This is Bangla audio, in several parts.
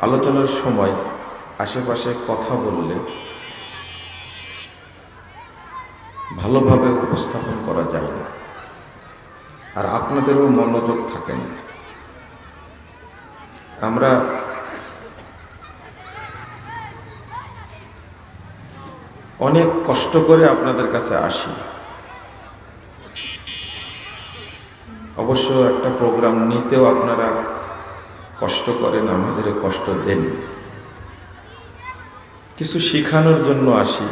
আলোচনার সময় আশেপাশে কথা বললে ভালোভাবে উপস্থাপন করা যায় না। আর আপনাদেরও মনোযোগ থাকে না। আমরা অনেক কষ্ট করে আপনাদের কাছে আসি। অবশ্য একটা প্রোগ্রাম নিতেও আপনারা কষ্ট করেন আমাদের কষ্ট দেন। কিছু শেখানোর জন্য আসি,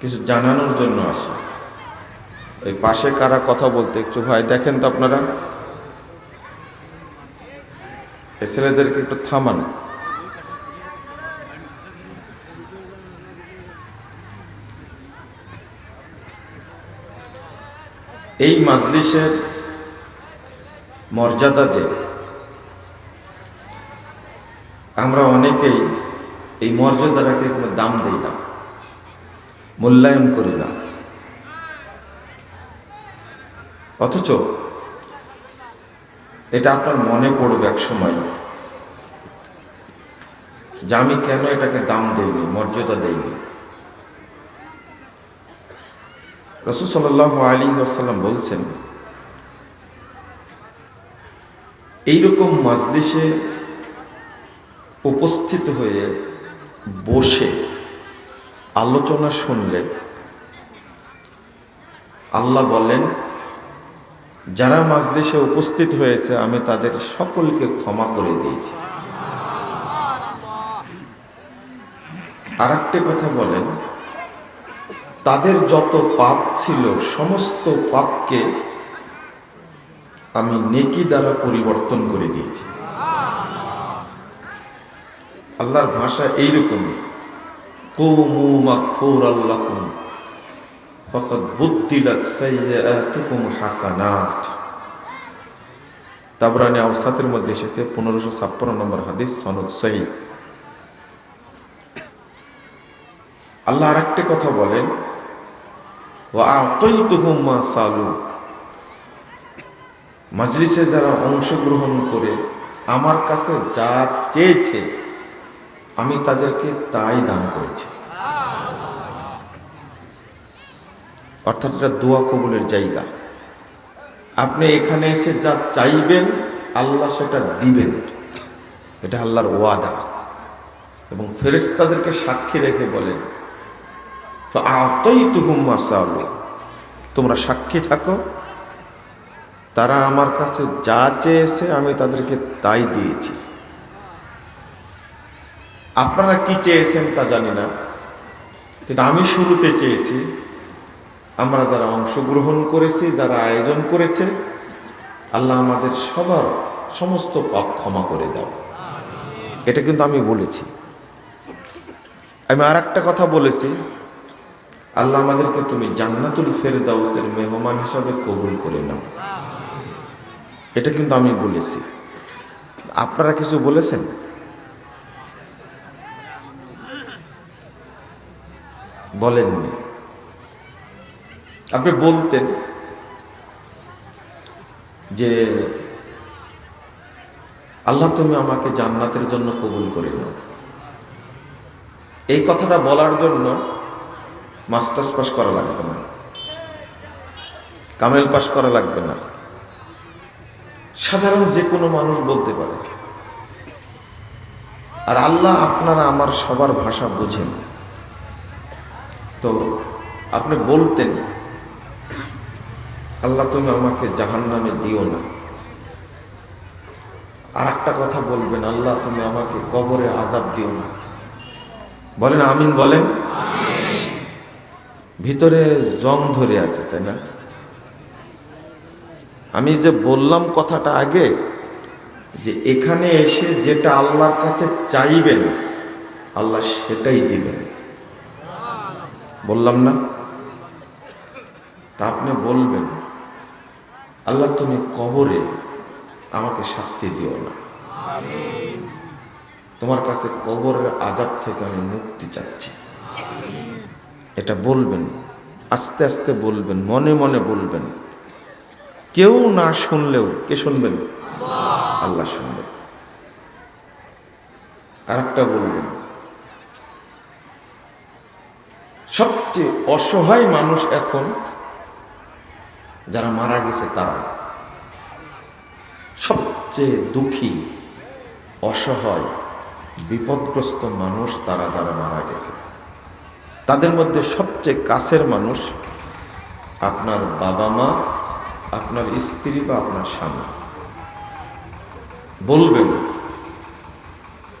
কিছু জানানোর জন্য আসি। ওই পাশে কারা কথা বলতে একটু ভাই দেখেন তো আপনারা? এই ছেলেদেরকে একটু থামান। এই মাজলিসের মর্যাদা যে। আমরা অনেকেই এই মর্যাদাটাকে কোনো দাম দেই না, মূল্যায়ন করি না। অথচ এটা আপনার মনে পড়বে এক সময় যে আমি কেন এটাকে দাম দেইনি, মর্যাদা দেইনি। রসুল সাল আলী আসাল্লাম বলছেন এইরকম মাজলিসে উপস্থিত হয়ে বসে আলোচনা শুনলে আল্লাহ বলেন, যারা মাজলিসে উপস্থিত হয়েছে, আমি তাদের সকলকে ক্ষমা করে দিয়েছি। আর কথা বলেন, তাদের যত পাপ ছিল, সমস্ত পাপকে আমি নেকি দ্বারা পরিবর্তন করে দিয়েছি। আল্লাহর ভাষা এইরকম মধ্যে এসেছে পনেরোশো নম্বর হাদিস, সনদ আল্লাহ আরেকটি কথা বলেন ও সালু। মজলিসে যারা অংশগ্রহণ করে আমার কাছে যা চেয়েছে, আমি তাদেরকে তাই দান করেছি। অর্থাৎ এটা দোয়া কবুলের জায়গা। আপনি এখানে এসে যা চাইবেন, আল্লাহ সেটা দিবেন। এটা আল্লাহর ওয়াদা। এবং ফেরেস্তাদেরকে সাক্ষী রেখে বলেন তোমরা সাক্ষী থাকো তারা আমার কাছে যা চেয়েছে আমি তাদেরকে তাই দিয়েছি। আপনারা কি চেয়েছেন তা জানি না, কিন্তু আমি শুরুতে চেয়েছি। আমরা যারা অংশগ্রহণ করেছি, যারা আয়োজন করেছে, আল্লাহ আমাদের সবার সমস্ত পাপ ক্ষমা করে দাও। এটা কিন্তু আমি বলেছি। আমি আর একটা কথা বলেছি, আল্লাহ আমাদেরকে তুমি জান্নাতুল ফেরদাউসের মেহমান হিসাবে কবুল করে নাও। এটা কিন্তু আমি বলেছি। আপনারা কিছু বলেছেন? বলেননি। আপনি বলতেন যে আল্লাহ তুমি আমাকে জান্নাতের জন্য কবুল করে নাও। এই কথাটা বলার জন্য মাস্টার্স পাস করা লাগবে না। কামেল পাস করা লাগবে না। সাধারণ যে কোনো মানুষ বলতে পারে। আর আল্লাহ আপনারা আমার সবার ভাষা বোঝেন। তো আপনি বলতেন, আল্লাহ তুমি আমাকে জাহান নামে দিও না। আর একটা কথা বলবেন, আল্লাহ তুমি আমাকে কবরে আজাব দিও না। বলেন আমিন বলেন? ভিতরে জং ধরে আছে, তাই না? আমি যে বললাম কথাটা আগে, যে এখানে এসে যেটা আল্লাহর কাছে চাইবেন, আল্লাহ সেটাই দিবেন। বললাম না? তা আপনি বলবেন, আল্লাহ তুমি কবরে আমাকে শাস্তি দিও না। তোমার কাছে কবরের আজাব থেকে আমি মুক্তি চাচ্ছি। এটা বলবেন, আস্তে আস্তে বলবেন, মনে মনে বলবেন। কেউ না শুনলেও, কে শুনবেন? আল্লাহ শুনবেন আর একটা বলবেন। সবচেয়ে অসহায় মানুষ এখন যারা মারা গেছে তারা সবচেয়ে দুঃখী, অসহায়, বিপদগ্রস্ত মানুষ তারা যারা মারা গেছে। তাদের মধ্যে সবচেয়ে কাছের মানুষ আপনার বাবা মা আপনার স্ত্রী বা আপনার স্বামী। বলবেন,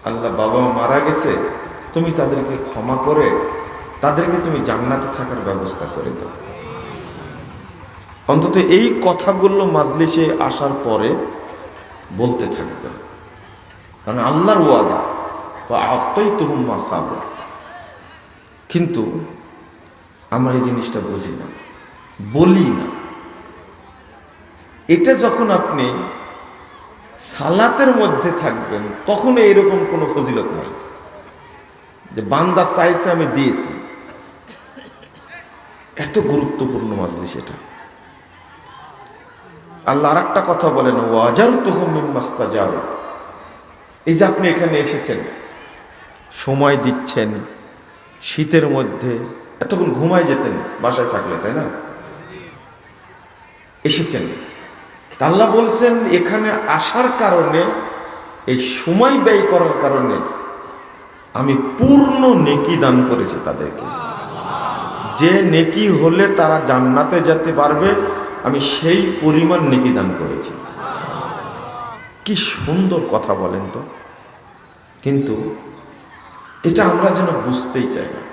আল্লাহ বাবা মারা গেছে, তুমি তাদেরকে ক্ষমা করে, তাদেরকে তুমি জান্নাতে থাকার ব্যবস্থা করে দাও। অন্তত এই কথাগুলো মাজলিসে আসার পরে বলতে থাকবে কারণ আল্লাহর ওয়াদা বা আত্মই তুহুম্মা সাবর কিন্তু আমরা এই জিনিসটা বুঝি না, বলি না। এটা যখন আপনি সালাতের মধ্যে থাকবেন, তখন এরকম কোনো ফজিলত নাই। যে বান্দা চাইছে আমি দিয়েছি। এত গুরুত্বপূর্ণ মাজলিস এটা। আল্লাহ আর একটা কথা বলেন ওয়াজার তোহমিমাস্তা যাও এই যে আপনি এখানে এসেছেন, সময় দিচ্ছেন, শীতের মধ্যে এতক্ষণ ঘুমায় যেতেন, বাসায় থাকলে, তাই না? এসেছেন। আল্লাহ বলছেন, এখানে আসার কারণে, এই সময় ব্যয় করার কারণে আমি পূর্ণ নেকি দান করেছি তাদেরকে। যে নেকি হলে তারা জান্নাতে যেতে পারবে, আমি সেই পরিমাণ নেকি দান করেছি। কি সুন্দর কথা বলেন তো। কিন্তু এটা আমরা যেন বুঝতেই চাই না।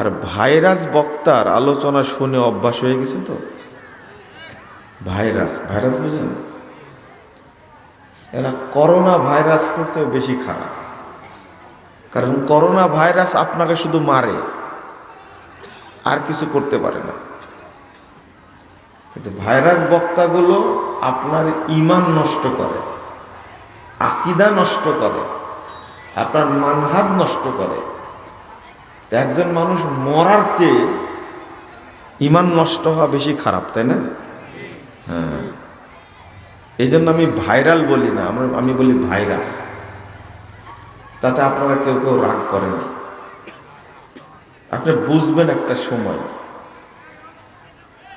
আর ভাইরাস বক্তার আলোচনা শুনে অভ্যাস হয়ে গেছে তো? ভাইরাস ভাইরাস বুঝেন? এরা করোনা ভাইরাস চেয়েও বেশি খারাপ। কারণ করোনা ভাইরাস আপনাকে শুধু মারে, আর কিছু করতে পারে না। কিন্তু ভাইরাস বক্তাগুলো আপনার ইমান নষ্ট করে, আকিদা নষ্ট করে, আপনার মানহাজ নষ্ট করে। একজন মানুষ মরার চেয়ে ইমান নষ্ট হওয়া বেশি খারাপ, তাই না? হ্যাঁ। এই জন্য আমি ভাইরাল বলি না, আমরা আমি বলি ভাইরাস। তাতে আপনারা কেউ কেউ রাগ করেন আপনি বুঝবেন একটা সময়।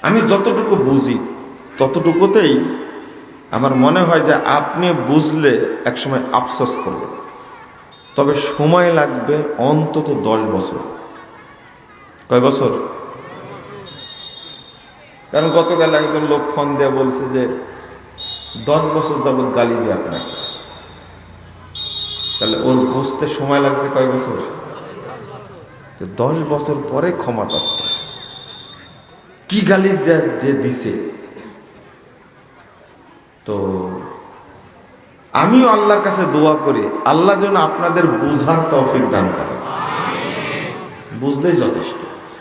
আমি যতটুকু বুঝি, ততটুকুতেই আমার মনে হয় যে আপনি বুঝলে একসময় আফসোস করবেন। তবে সময় লাগবে অন্তত দশ বছর। কয় বছর? কারণ গতকাল একজন লোক ফোন দিয়ে বলছে যে, দশ বছর যাবৎ গালি দিয়ে আপনাকে। তাহলে ওর বুঝতে সময় লাগছে কয় বছর? দশ বছর পরে ক্ষমা চাচ্ছে। কি গালি যে দিছে? তো আমিও আল্লাহর কাছে দোয়া করি, আল্লাহ যেন আপনাদের বুঝার তৌফিক দান করে। বুঝলেই যথেষ্ট।